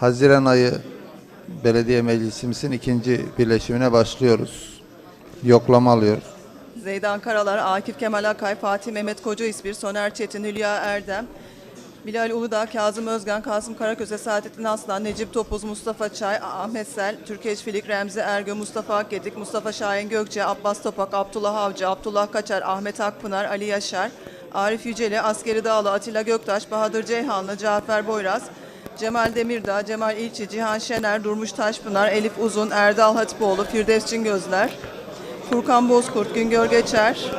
Haziran ayı belediye meclisimizin ikinci birleşimine başlıyoruz. Yoklama alıyoruz. Zeydan Karalar, Akif Kemal Akay, Fatih Mehmet Koca İspir, Soner Çetin, Hülya Erdem, Bilal Uludağ, Kazım Özgen, Kasım Karaköse, Saadettin Aslan, Necip Topuz, Mustafa Çay, Ahmet Sel, Türkeş Filik, Remzi Ergö, Mustafa Akgedik, Mustafa Şahin Gökçe, Abbas Topak, Abdullah Avcı, Abdullah Kaçar, Ahmet Akpınar, Ali Yaşar, Arif Yüceli, Askeri Dağlı, Atilla Göktaş, Bahadır Ceyhanlı, Cafer Boyraz, Cemal Demirdağ, Cemal İlçi, Cihan Şener, Durmuş Taşpınar, Elif Uzun, Erdal Hatipoğlu, Firdevs Cingözler, Furkan Bozkurt, Güngör Geçer,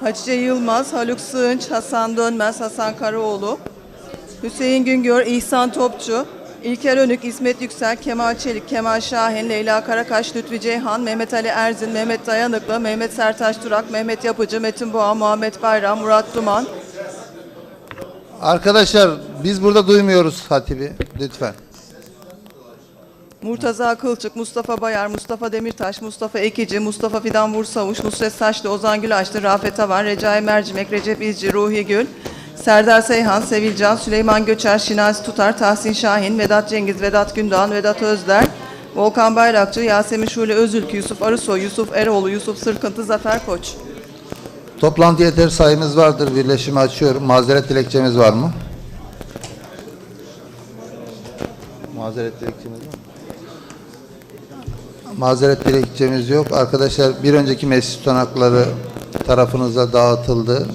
Hatice Yılmaz, Haluk Sığınç, Hasan Dönmez, Hasan Karaoğlu, Hüseyin Güngör, İhsan Topçu, İlker Önük, İsmet Yüksel, Kemal Çelik, Kemal Şahin, Leyla Karakaş, Lütfi Ceyhan, Mehmet Ali Erzin, Mehmet Dayanıklı, Mehmet Sertaş Turak, Mehmet Yapıcı, Metin Boğa, Muhammed Bayram, Murat Duman, Arkadaşlar biz burada duymuyoruz hatibi lütfen. Murtaza Kılçık, Mustafa Bayar, Mustafa Demirtaş, Mustafa Ekici, Mustafa Fidan Vursavuş, Nusret Saçlı, Ozan Gülaşlı, Rafet Avan, Recai Mercimek, Recep İzci, Ruhi Gül, Serdar Seyhan, Sevilcan, Süleyman Göçer, Şinasi Tutar, Tahsin Şahin, Vedat Cengiz, Vedat Gündoğan, Vedat Özder, Volkan Bayrakçı, Yasemin Şule Özülk, Yusuf Arısoy, Yusuf Eroğlu, Yusuf Sırkıntı, Zafer Koç. Toplantı yeter sayımız vardır. Birleşimi açıyorum. Mazeret dilekçemiz var mı? Mazeret dilekçemiz? Mazeret dilekçemiz yok. Arkadaşlar bir önceki meclis tutanakları tarafınıza dağıtıldı.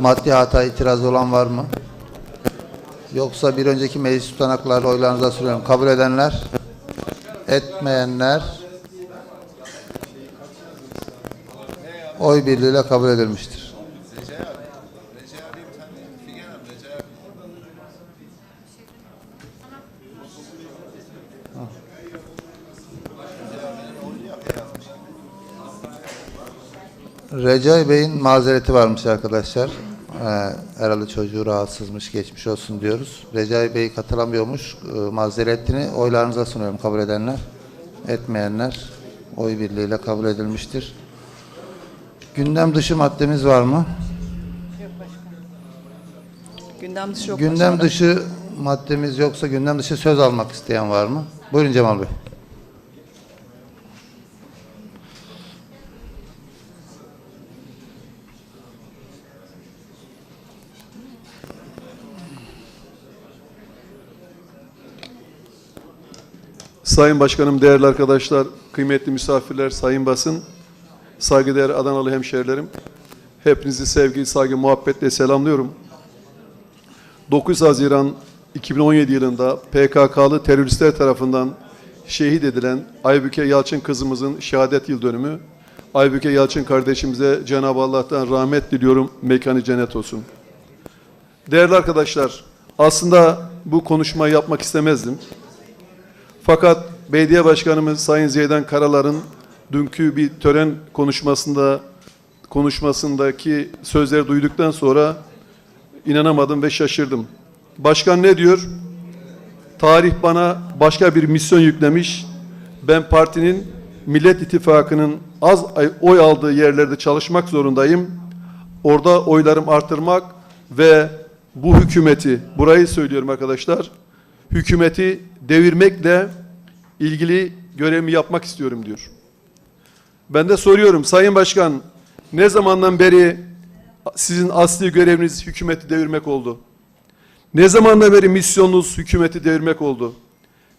Maddi hata itiraz olan var mı? Yoksa bir önceki meclis tutanakları oylarınıza sunuyorum. Kabul edenler, etmeyenler oy birliğiyle kabul edilmiştir. Recai Bey'in mazereti varmış arkadaşlar. Ee, herhalde çocuğu rahatsızmış, geçmiş olsun diyoruz. Recai Bey katılamıyormuş. Ee, mazeretini oylarınıza sunuyorum kabul edenler. Etmeyenler oy birliğiyle kabul edilmiştir. Gündem dışı maddemiz var mı? Gündem dışı yok. Gündem başkanım. dışı maddemiz yoksa gündem dışı söz almak isteyen var mı? Buyurun Cemal Bey. Sayın Başkanım, değerli arkadaşlar, kıymetli misafirler, sayın basın, saygıdeğer Adanalı hemşehrilerim, hepinizi sevgi, saygı, muhabbetle selamlıyorum. 9 Haziran 2017 yılında PKK'lı teröristler tarafından şehit edilen Aybüke Yalçın kızımızın şehadet yıl dönümü. Aybüke Yalçın kardeşimize Cenab-ı Allah'tan rahmet diliyorum, mekanı cennet olsun. Değerli arkadaşlar, aslında bu konuşmayı yapmak istemezdim. Fakat belediye başkanımız Sayın Zeydan Karalar'ın dünkü bir tören konuşmasında konuşmasındaki sözleri duyduktan sonra inanamadım ve şaşırdım. Başkan ne diyor? Tarih bana başka bir misyon yüklemiş. Ben partinin Millet İttifakı'nın az oy aldığı yerlerde çalışmak zorundayım. Orada oylarım artırmak ve bu hükümeti, burayı söylüyorum arkadaşlar, hükümeti devirmekle ilgili görevimi yapmak istiyorum diyor. Ben de soruyorum Sayın Başkan ne zamandan beri sizin asli göreviniz hükümeti devirmek oldu? Ne zamandan beri misyonunuz hükümeti devirmek oldu?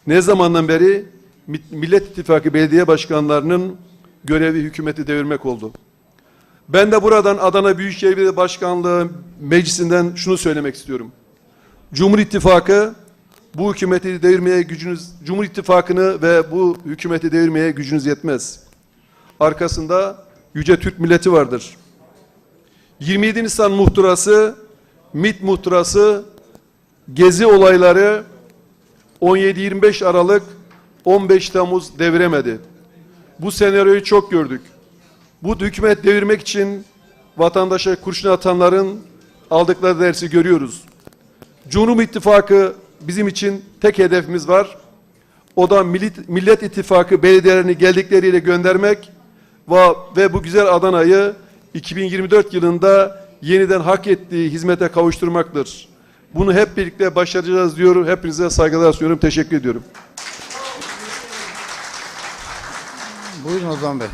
Ne zamandan beri Mi- Millet İttifakı belediye başkanlarının görevi hükümeti devirmek oldu? Ben de buradan Adana Büyükşehir Belediye Başkanlığı Meclisi'nden şunu söylemek istiyorum. Cumhur İttifakı bu hükümeti devirmeye gücünüz, Cumhur İttifakı'nı ve bu hükümeti devirmeye gücünüz yetmez. Arkasında yüce Türk milleti vardır. 27 Nisan muhtırası, MİT muhtırası, gezi olayları 17-25 Aralık, 15 Temmuz deviremedi. Bu senaryoyu çok gördük. Bu hükümet devirmek için vatandaşa kurşun atanların aldıkları dersi görüyoruz. Cumhur İttifakı bizim için tek hedefimiz var. O da Millet, Millet İttifakı belediyelerini geldikleriyle göndermek ve, ve bu güzel Adana'yı 2024 yılında yeniden hak ettiği hizmete kavuşturmaktır. Bunu hep birlikte başaracağız diyorum. Hepinize saygılar sunuyorum. Teşekkür ediyorum. Buyurun Ozan Bey.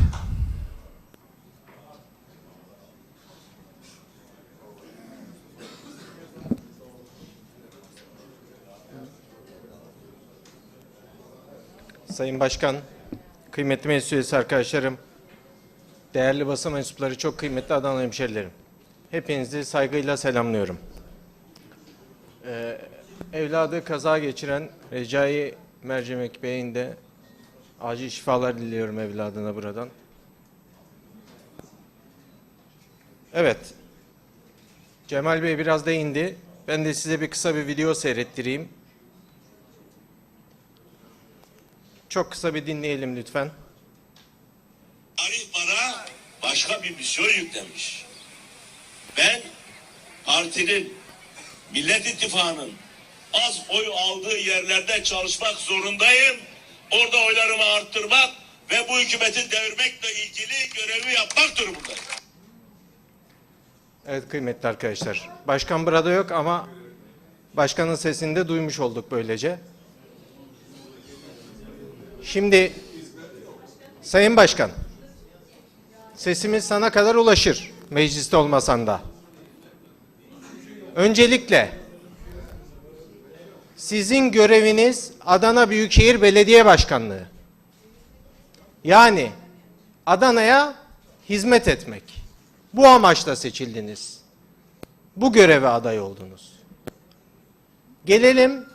Sayın Başkan, kıymetli meclis üyesi arkadaşlarım, değerli basın mensupları, çok kıymetli Adana hemşerilerim. Hepinizi saygıyla selamlıyorum. Ee, evladı kaza geçiren Recai Mercimek Bey'in de acil şifalar diliyorum evladına buradan. Evet, Cemal Bey biraz değindi. Ben de size bir kısa bir video seyrettireyim. Çok kısa bir dinleyelim lütfen. Tarih bana başka bir misyon yüklemiş. Ben partinin, Millet İttifakı'nın az oy aldığı yerlerde çalışmak zorundayım. Orada oylarımı arttırmak ve bu hükümeti devirmekle ilgili görevi yapmak durumundayım. Evet kıymetli arkadaşlar. Başkan burada yok ama başkanın sesini de duymuş olduk böylece. Şimdi Sayın Başkan sesimiz sana kadar ulaşır mecliste olmasan da. Öncelikle sizin göreviniz Adana Büyükşehir Belediye Başkanlığı. Yani Adana'ya hizmet etmek. Bu amaçla seçildiniz. Bu göreve aday oldunuz. Gelelim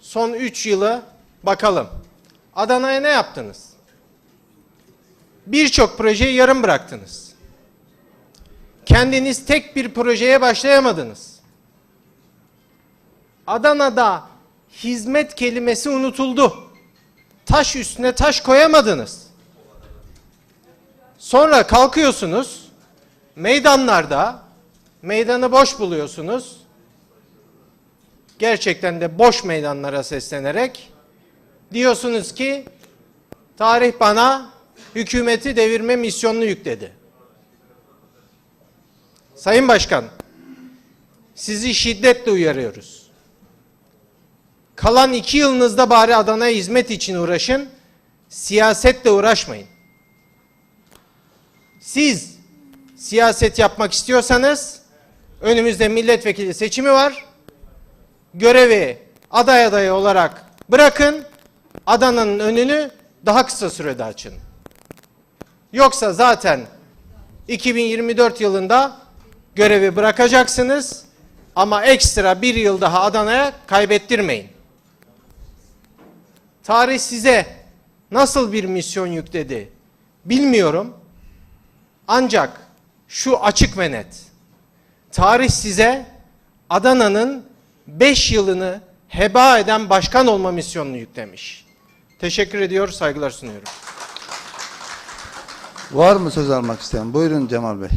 son 3 yılı bakalım. Adana'ya ne yaptınız? Birçok projeyi yarım bıraktınız. Kendiniz tek bir projeye başlayamadınız. Adana'da hizmet kelimesi unutuldu. Taş üstüne taş koyamadınız. Sonra kalkıyorsunuz, meydanlarda meydanı boş buluyorsunuz. Gerçekten de boş meydanlara seslenerek diyorsunuz ki tarih bana hükümeti devirme misyonunu yükledi. Sayın Başkan, sizi şiddetle uyarıyoruz. Kalan iki yılınızda bari Adana'ya hizmet için uğraşın, siyasetle uğraşmayın. Siz siyaset yapmak istiyorsanız önümüzde milletvekili seçimi var. Görevi aday adayı olarak bırakın. Adana'nın önünü daha kısa sürede açın. Yoksa zaten 2024 yılında görevi bırakacaksınız ama ekstra bir yıl daha Adana'ya kaybettirmeyin. Tarih size nasıl bir misyon yükledi bilmiyorum. Ancak şu açık ve net. Tarih size Adana'nın 5 yılını heba eden başkan olma misyonunu yüklemiş. Teşekkür ediyor, saygılar sunuyorum. Var mı söz almak isteyen? Buyurun Cemal Bey.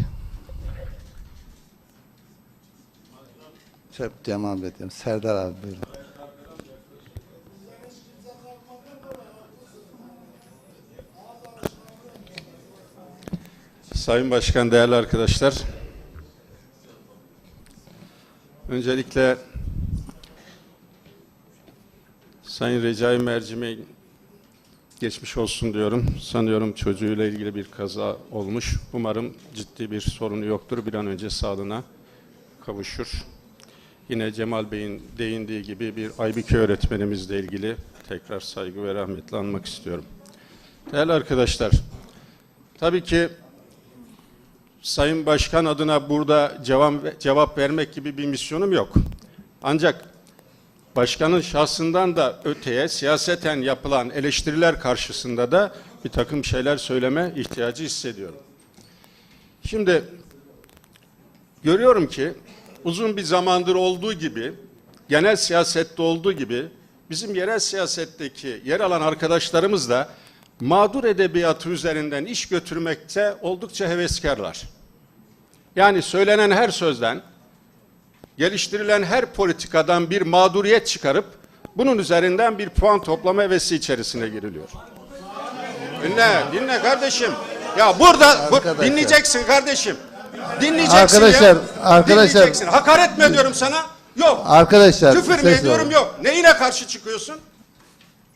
Şey, Cemal Bey diyorum. Serdar abi buyurun. Sayın Başkan, değerli arkadaşlar. Öncelikle Sayın Recai Mercimek geçmiş olsun diyorum. Sanıyorum çocuğuyla ilgili bir kaza olmuş. Umarım ciddi bir sorunu yoktur. Bir an önce sağlığına kavuşur. Yine Cemal Bey'in değindiği gibi bir Aybike öğretmenimizle ilgili tekrar saygı ve rahmetle anmak istiyorum. Değerli arkadaşlar, tabii ki Sayın Başkan adına burada cevap, cevap vermek gibi bir misyonum yok. Ancak başkanın şahsından da öteye siyaseten yapılan eleştiriler karşısında da bir takım şeyler söyleme ihtiyacı hissediyorum. Şimdi görüyorum ki uzun bir zamandır olduğu gibi genel siyasette olduğu gibi bizim yerel siyasetteki yer alan arkadaşlarımız da mağdur edebiyatı üzerinden iş götürmekte oldukça heveskarlar. Yani söylenen her sözden, geliştirilen her politikadan bir mağduriyet çıkarıp bunun üzerinden bir puan toplama hevesi içerisine giriliyor. Dinle, dinle kardeşim. Ya burada bu- dinleyeceksin kardeşim. Dinleyeceksin Arkadaşlar, ya. arkadaşlar. Dinleyeceksin. Hakaret mi ediyorum sana? Yok. Arkadaşlar Küfür mü ses ediyorum yok. Neyine karşı çıkıyorsun?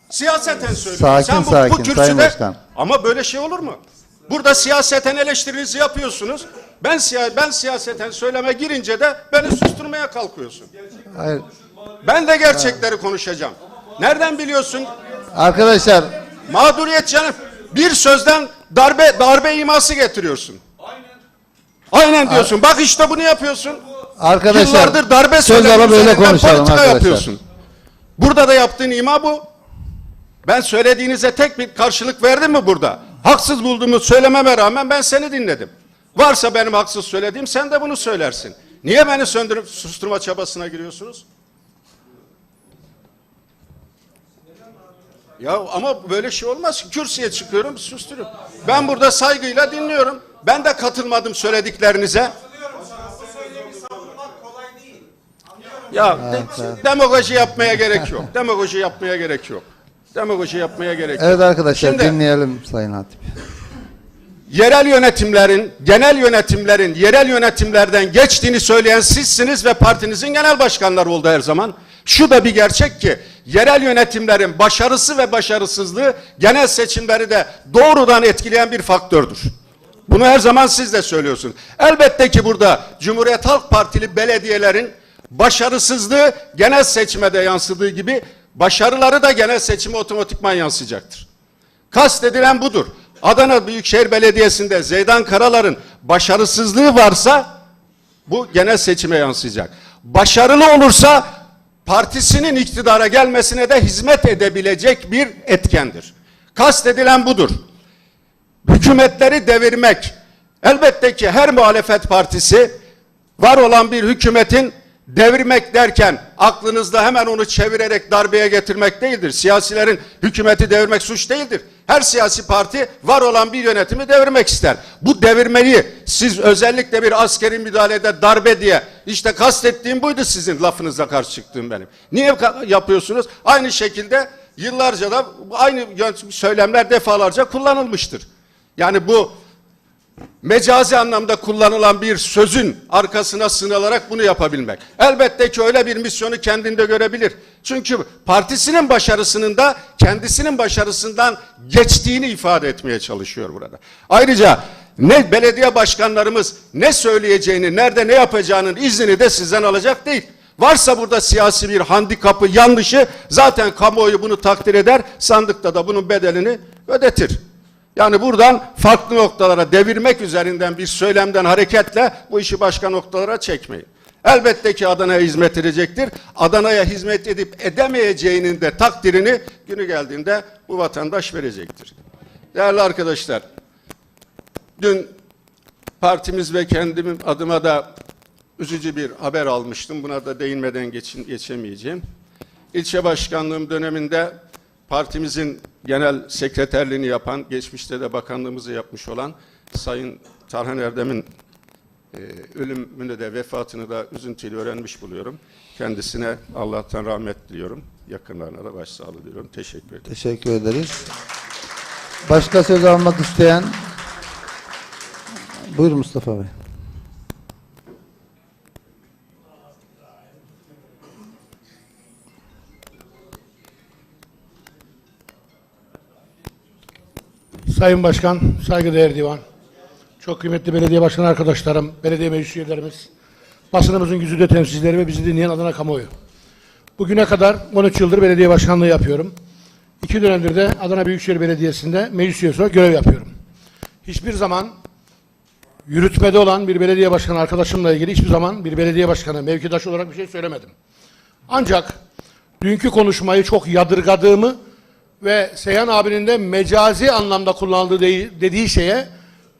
Siyaseten söylüyorum. Sakin, Sen bu, sakin, bu kürsüde... Sayın Başkan. Ama böyle şey olur mu? Burada siyaseten eleştirinizi yapıyorsunuz. Ben siya ben siyaseten söyleme girince de beni susturmaya kalkıyorsun. Hayır. Ben de gerçekleri konuşacağım. Nereden biliyorsun? Arkadaşlar Mağduriyet canım. Bir sözden darbe darbe iması getiriyorsun. Aynen diyorsun. Bak işte bunu yapıyorsun. arkadaşlar Yıllardır darbe söz alıp öyle konuşalım arkadaşlar. yapıyorsun. Burada da yaptığın ima bu. Ben söylediğinize tek bir karşılık verdim mi burada? Haksız bulduğumu söylememe rağmen ben seni dinledim. Varsa benim haksız söylediğim sen de bunu söylersin. Niye beni söndürüp susturma çabasına giriyorsunuz? Ya ama böyle şey olmaz. ki. Kürsüye çıkıyorum, susturuyorum. Ben burada saygıyla dinliyorum. Ben de katılmadım söylediklerinize. Ya de- demagoji yapmaya gerek yok. Demagoji yapmaya gerek yok. Demagoji yapmaya gerek yok. Evet arkadaşlar Şimdi- dinleyelim Sayın Hatip. Yerel yönetimlerin, genel yönetimlerin, yerel yönetimlerden geçtiğini söyleyen sizsiniz ve partinizin genel başkanları oldu her zaman. Şu da bir gerçek ki yerel yönetimlerin başarısı ve başarısızlığı genel seçimleri de doğrudan etkileyen bir faktördür. Bunu her zaman siz de söylüyorsunuz. Elbette ki burada Cumhuriyet Halk Partili belediyelerin başarısızlığı genel seçime de yansıdığı gibi başarıları da genel seçime otomatikman yansıyacaktır. Kastedilen budur. Adana Büyükşehir Belediyesi'nde Zeydan Karalar'ın başarısızlığı varsa bu genel seçime yansıyacak. Başarılı olursa partisinin iktidara gelmesine de hizmet edebilecek bir etkendir. Kastedilen budur. Hükümetleri devirmek. Elbette ki her muhalefet partisi var olan bir hükümetin devirmek derken aklınızda hemen onu çevirerek darbeye getirmek değildir. Siyasilerin hükümeti devirmek suç değildir. Her siyasi parti var olan bir yönetimi devirmek ister. Bu devirmeyi siz özellikle bir askeri müdahalede darbe diye işte kastettiğim buydu sizin lafınıza karşı çıktığım benim. Niye yapıyorsunuz? Aynı şekilde yıllarca da aynı söylemler defalarca kullanılmıştır. Yani bu mecazi anlamda kullanılan bir sözün arkasına sığınarak bunu yapabilmek. Elbette ki öyle bir misyonu kendinde görebilir. Çünkü partisinin başarısının da kendisinin başarısından geçtiğini ifade etmeye çalışıyor burada. Ayrıca ne belediye başkanlarımız ne söyleyeceğini, nerede ne yapacağının iznini de sizden alacak değil. Varsa burada siyasi bir handikapı, yanlışı zaten kamuoyu bunu takdir eder, sandıkta da bunun bedelini ödetir. Yani buradan farklı noktalara devirmek üzerinden bir söylemden hareketle bu işi başka noktalara çekmeyin. Elbette ki Adana'ya hizmet edecektir. Adana'ya hizmet edip edemeyeceğinin de takdirini günü geldiğinde bu vatandaş verecektir. Değerli arkadaşlar, dün partimiz ve kendim adıma da üzücü bir haber almıştım. Buna da değinmeden geçin, geçemeyeceğim. İlçe başkanlığım döneminde partimizin genel sekreterliğini yapan, geçmişte de bakanlığımızı yapmış olan Sayın Tarhan Erdem'in e, ölümünü de vefatını da üzüntüyle öğrenmiş buluyorum. Kendisine Allah'tan rahmet diliyorum. Yakınlarına da başsağlığı diliyorum. Teşekkür ederim. Teşekkür ederiz. Başka söz almak isteyen Buyur Mustafa Bey. Sayın Başkan, saygıdeğer divan, çok kıymetli belediye başkan arkadaşlarım, belediye meclis üyelerimiz, basınımızın güzide temsilcileri ve bizi dinleyen Adana kamuoyu. Bugüne kadar 13 yıldır belediye başkanlığı yapıyorum. İki dönemdir de Adana Büyükşehir Belediyesi'nde meclis üyesi olarak görev yapıyorum. Hiçbir zaman yürütmede olan bir belediye başkanı arkadaşımla ilgili hiçbir zaman bir belediye başkanı mevkidaş olarak bir şey söylemedim. Ancak dünkü konuşmayı çok yadırgadığımı ve Seyhan abinin de mecazi anlamda kullanıldığı de- dediği şeye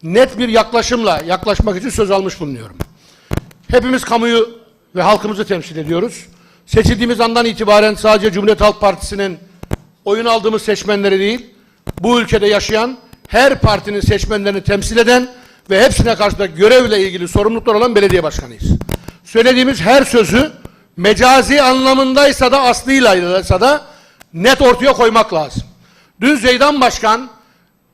net bir yaklaşımla yaklaşmak için söz almış bulunuyorum. Hepimiz kamuyu ve halkımızı temsil ediyoruz. Seçildiğimiz andan itibaren sadece Cumhuriyet Halk Partisi'nin oyun aldığımız seçmenleri değil, bu ülkede yaşayan her partinin seçmenlerini temsil eden ve hepsine karşı da görevle ilgili sorumluluklar olan belediye başkanıyız. Söylediğimiz her sözü mecazi anlamındaysa da aslıylaysa da net ortaya koymak lazım. Dün Zeydan Başkan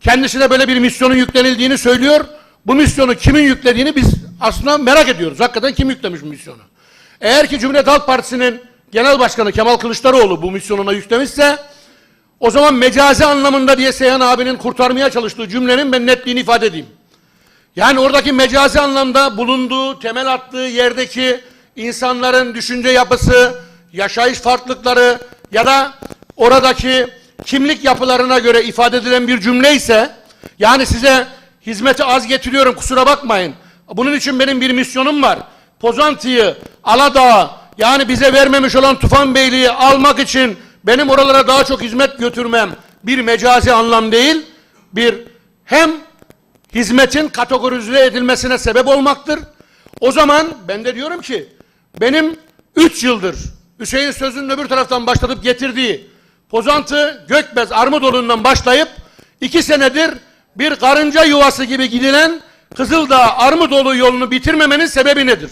kendisine böyle bir misyonun yüklenildiğini söylüyor. Bu misyonu kimin yüklediğini biz aslında merak ediyoruz. Hakikaten kim yüklemiş misyonu? Eğer ki Cumhuriyet Halk Partisi'nin Genel Başkanı Kemal Kılıçdaroğlu bu misyonuna yüklemişse o zaman mecazi anlamında diye Seyhan abinin kurtarmaya çalıştığı cümlenin ben netliğini ifade edeyim. Yani oradaki mecazi anlamda bulunduğu, temel attığı yerdeki insanların düşünce yapısı, yaşayış farklılıkları ya da oradaki kimlik yapılarına göre ifade edilen bir cümle ise yani size hizmeti az getiriyorum kusura bakmayın. Bunun için benim bir misyonum var. Pozantı'yı, Aladağ'ı yani bize vermemiş olan Tufan Beyliği almak için benim oralara daha çok hizmet götürmem bir mecazi anlam değil, bir hem hizmetin kategorize edilmesine sebep olmaktır. O zaman ben de diyorum ki benim 3 yıldır Hüseyin Söz'ün öbür taraftan başlatıp getirdiği Pozantı Gökbez Armudoğlu'ndan başlayıp 2 senedir bir karınca yuvası gibi gidilen Kızıldağ Armudoğlu yolunu bitirmemenin sebebi nedir?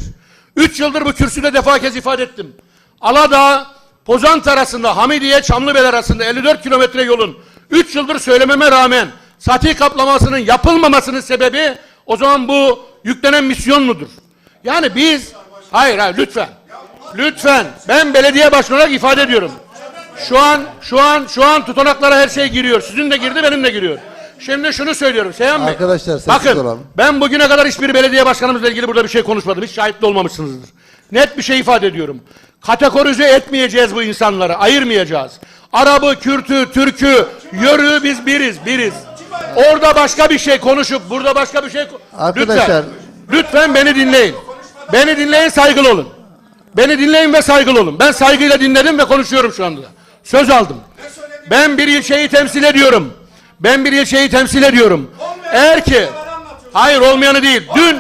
3 yıldır bu kürsüde defa kez ifade ettim. Aladağ Pozantı arasında Hamidiye Çamlıbel arasında 54 kilometre yolun 3 yıldır söylememe rağmen sati kaplamasının yapılmamasının sebebi o zaman bu yüklenen misyon mudur? Yani biz hayır hayır lütfen. Lütfen ben belediye başkanı olarak ifade ediyorum. Şu an şu an şu an tutanaklara her şey giriyor. Sizin de girdi benim de giriyor. Şimdi şunu söylüyorum Seyhan Bey. Arkadaşlar, sessiz bakın, olalım. Ben bugüne kadar hiçbir belediye başkanımızla ilgili burada bir şey konuşmadım. Hiç şahit de olmamışsınızdır. Net bir şey ifade ediyorum. Kategorize etmeyeceğiz bu insanları. Ayırmayacağız. Arabı, Kürtü, Türkü, Yörü biz biriz, biriz. Orada başka bir şey konuşup burada başka bir şey... Arkadaşlar- Lütfen, lütfen beni dinleyin. Beni dinleyin, saygılı olun. Beni dinleyin ve saygılı olun. Ben saygıyla dinledim ve konuşuyorum şu anda. Söz aldım. Ben bir ilçeyi temsil ediyorum. Ben bir ilçeyi temsil ediyorum. Eğer ki hayır olmayanı değil. Dün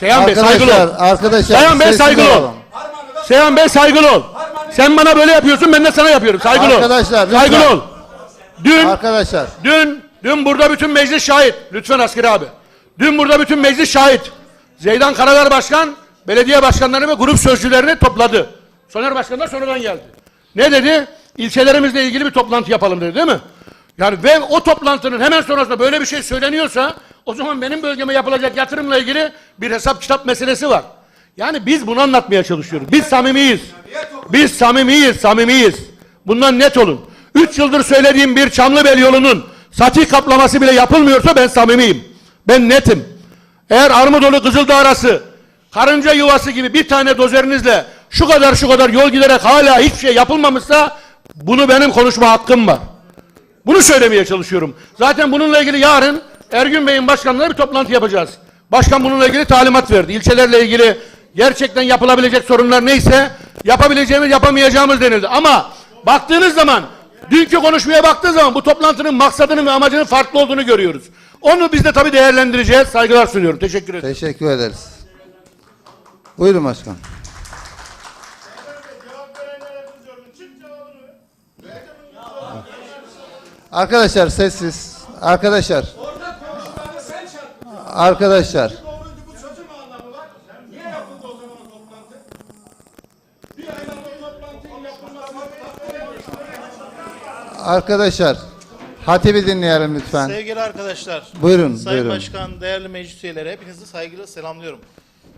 Seyhan Bey saygılı Arkadaşlar, ol. arkadaşlar Seyhan Bey saygılı ol. Seyhan Bey saygılı ol. Sen bana böyle yapıyorsun ben de sana yapıyorum. Saygılı ol. Arkadaşlar. Saygılı ol. Dün Arkadaşlar Dün, dün burada bütün meclis şahit. Lütfen askeri abi. Dün burada bütün meclis şahit. Zeydan Karalar Başkan, belediye başkanlarını ve grup sözcülerini topladı. Soner Başkan da sonradan geldi. Ne dedi? İlçelerimizle ilgili bir toplantı yapalım dedi değil mi? Yani ve o toplantının hemen sonrasında böyle bir şey söyleniyorsa o zaman benim bölgeme yapılacak yatırımla ilgili bir hesap kitap meselesi var. Yani biz bunu anlatmaya çalışıyoruz. Biz samimiyiz. Biz samimiyiz, samimiyiz. Bundan net olun. Üç yıldır söylediğim bir Çamlıbel yolunun sati kaplaması bile yapılmıyorsa ben samimiyim. Ben netim. Eğer Armudolu Kızıldağ arası karınca yuvası gibi bir tane dozerinizle şu kadar şu kadar yol giderek hala hiçbir şey yapılmamışsa bunu benim konuşma hakkım var. Bunu söylemeye çalışıyorum. Zaten bununla ilgili yarın Ergün Bey'in başkanlığında bir toplantı yapacağız. Başkan bununla ilgili talimat verdi. İlçelerle ilgili gerçekten yapılabilecek sorunlar neyse yapabileceğimiz yapamayacağımız denildi. Ama baktığınız zaman dünkü konuşmaya baktığı zaman bu toplantının maksadının ve amacının farklı olduğunu görüyoruz. Onu biz de tabii değerlendireceğiz. Saygılar sunuyorum. Teşekkür ederim. teşekkür ederiz. Buyurun başkan. Arkadaşlar sessiz. Arkadaşlar. Arkadaşlar. Arkadaşlar. Hatibi dinleyelim lütfen. Sevgili arkadaşlar, Buyurun, Sayın buyurun. Başkan, değerli meclis üyeleri hepinizi saygıyla selamlıyorum.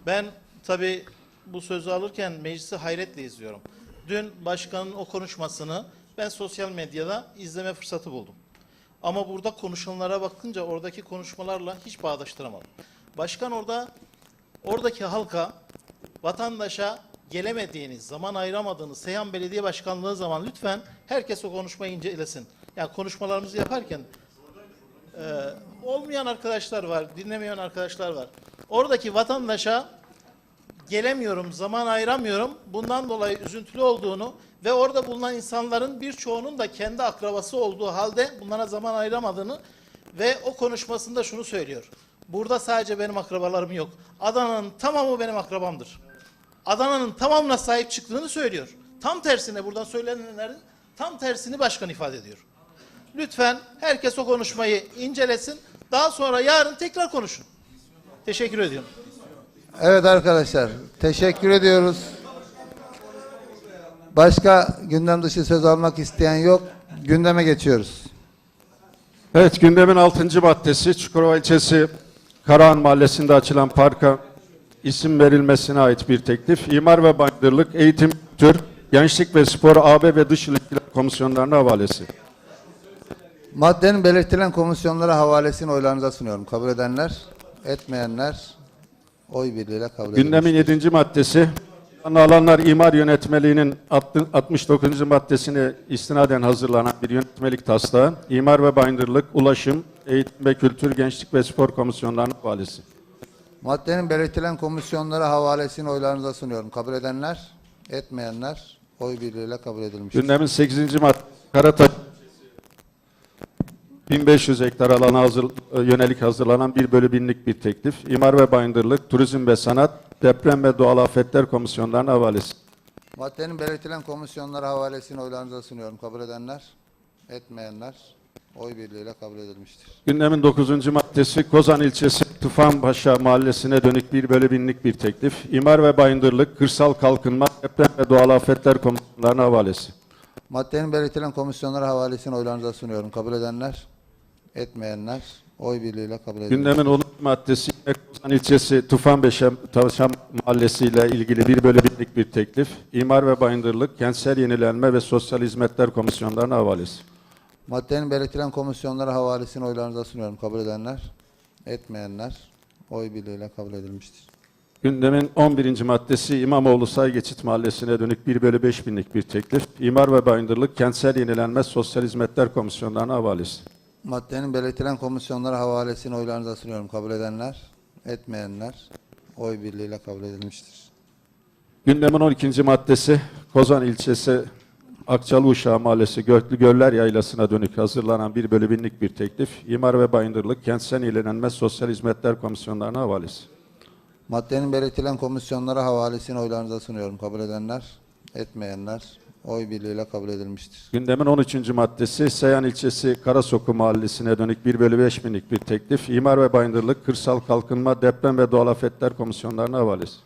Ben tabii bu sözü alırken meclisi hayretle izliyorum. Dün başkanın o konuşmasını ben sosyal medyada izleme fırsatı buldum. Ama burada konuşanlara bakınca oradaki konuşmalarla hiç bağdaştıramadım. Başkan orada oradaki halka, vatandaşa gelemediğiniz, zaman ayıramadığınız Seyhan Belediye Başkanlığı zaman lütfen herkes o konuşmayı incelesin. Yani konuşmalarımızı yaparken ee, olmayan arkadaşlar var, dinlemeyen arkadaşlar var. Oradaki vatandaşa gelemiyorum, zaman ayıramıyorum. Bundan dolayı üzüntülü olduğunu ve orada bulunan insanların birçoğunun da kendi akrabası olduğu halde bunlara zaman ayıramadığını ve o konuşmasında şunu söylüyor. Burada sadece benim akrabalarım yok. Adana'nın tamamı benim akrabamdır. Adana'nın tamamına sahip çıktığını söylüyor. Tam tersine buradan söylenenlerin tam tersini başkan ifade ediyor. Lütfen herkes o konuşmayı incelesin. Daha sonra yarın tekrar konuşun. Teşekkür ediyorum. Evet arkadaşlar. Teşekkür ediyoruz. Başka gündem dışı söz almak isteyen yok. Gündeme geçiyoruz. Evet gündemin 6. maddesi Çukurova ilçesi Karahan Mahallesi'nde açılan parka isim verilmesine ait bir teklif. İmar ve Bankırlık, Eğitim, Kültür, Gençlik ve Spor, AB ve Dış İlişkiler Komisyonlarına havalesi. Maddenin belirtilen komisyonlara havalesini oylarınıza sunuyorum. Kabul edenler, etmeyenler oy birliğiyle kabul edilmiştir. Gündemin 7. maddesi, alanlar imar yönetmeliğinin 69. maddesine istinaden hazırlanan bir yönetmelik taslağı, imar ve bayındırlık, ulaşım, eğitim ve kültür, gençlik ve spor komisyonlarına havalesi. Maddenin belirtilen komisyonlara havalesini oylarınıza sunuyorum. Kabul edenler, etmeyenler oy birliğiyle kabul edilmiştir. Gündemin 8. madde, Karataş 1500 hektar alana hazır, yönelik hazırlanan bir bölü binlik bir teklif. İmar ve bayındırlık, turizm ve sanat, deprem ve doğal afetler komisyonlarına havalesi. Maddenin belirtilen komisyonlara havalesini oylarınıza sunuyorum. Kabul edenler, etmeyenler oy birliğiyle kabul edilmiştir. Gündemin 9. maddesi Kozan ilçesi Tufanpaşa mahallesine dönük bir bölü binlik bir teklif. İmar ve bayındırlık, kırsal kalkınma, deprem ve doğal afetler komisyonlarına havalesi. Maddenin belirtilen komisyonlara havalesini oylarınıza sunuyorum. Kabul edenler, etmeyenler oy birliğiyle kabul edilmiştir. Gündemin 10. maddesi Kozan ilçesi Tufanpaşa Tavşan mahallesi ile ilgili bir bölü binlik bir teklif. İmar ve bayındırlık, kentsel yenilenme ve sosyal hizmetler komisyonlarına havalesi. Maddenin belirtilen komisyonlara havalesini oylarınıza sunuyorum. Kabul edenler, etmeyenler oy birliğiyle kabul edilmiştir. Gündemin 11. maddesi İmamoğlu Say Geçit Mahallesi'ne dönük 1 bölü 5 binlik bir teklif. İmar ve bayındırlık, kentsel yenilenme, sosyal hizmetler komisyonlarına havalesi. Maddenin belirtilen komisyonlara havalesini oylarınıza sunuyorum. Kabul edenler, etmeyenler oy birliğiyle kabul edilmiştir. Gündemin 12. maddesi Kozan ilçesi Akçalı Uşağı Mahallesi Göklü Göller Yaylası'na dönük hazırlanan 1 bölü binlik bir teklif. İmar ve bayındırlık, kentsel yenilenme, sosyal hizmetler komisyonlarına havalesi. Maddenin belirtilen komisyonlara havalesini oylarınıza sunuyorum. Kabul edenler, etmeyenler oy birliğiyle kabul edilmiştir. Gündemin 13. maddesi Seyhan ilçesi Karasoku Mahallesi'ne dönük 1 bölü 5 binlik bir teklif. İmar ve bayındırlık, kırsal kalkınma, deprem ve doğal afetler komisyonlarına havalesi.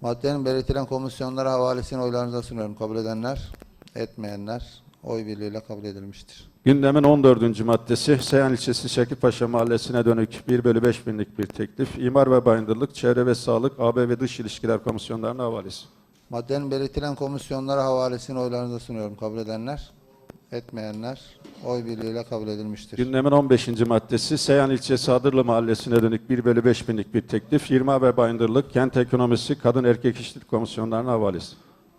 Maddenin belirtilen komisyonlara havalesini oylarınıza sunuyorum. Kabul edenler, etmeyenler oy birliğiyle kabul edilmiştir. Gündemin 14. maddesi Seyhan ilçesi Şekilpaşa Mahallesi'ne dönük 1 bölü 5 binlik bir teklif. İmar ve bayındırlık, çevre ve sağlık, AB ve dış ilişkiler komisyonlarına havalesi. Maddenin belirtilen komisyonlara havalesini oylarınıza sunuyorum. Kabul edenler, etmeyenler oy birliğiyle kabul edilmiştir. Gündemin 15. maddesi Seyhan ilçesi Adırlı Mahallesi'ne dönük 1 bölü 5 binlik bir teklif. İmar ve bayındırlık, kent ekonomisi, kadın erkek işçilik komisyonlarına havalesi.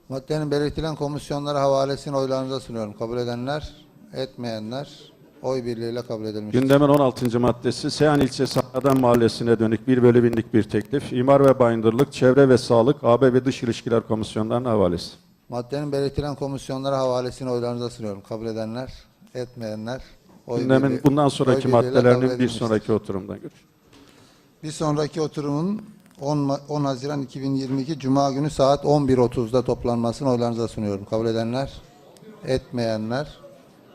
Maddenin belirtilen komisyonlara havalesini oylarınıza sunuyorum. Kabul edenler, etmeyenler oy birliğiyle kabul edilmiştir. Gündemin 16. maddesi Seyhan ilçesi Adam Mahallesi'ne dönük 1 bölü binlik bir teklif. İmar ve bayındırlık, çevre ve sağlık, AB ve dış ilişkiler komisyonlarına havalesi. Maddenin belirtilen komisyonlara havalesini oylarınıza sunuyorum. Kabul edenler, etmeyenler oy Gündemin birliği- bundan sonraki maddelerinin bir sonraki oturumdan görüşürüz. Bir sonraki oturumun 10, Ma- 10 Haziran 2022 Cuma günü saat 11.30'da toplanmasını oylarınıza sunuyorum. Kabul edenler, etmeyenler.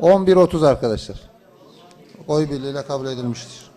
11.30 arkadaşlar. Oy birliğiyle kabul edilmiştir.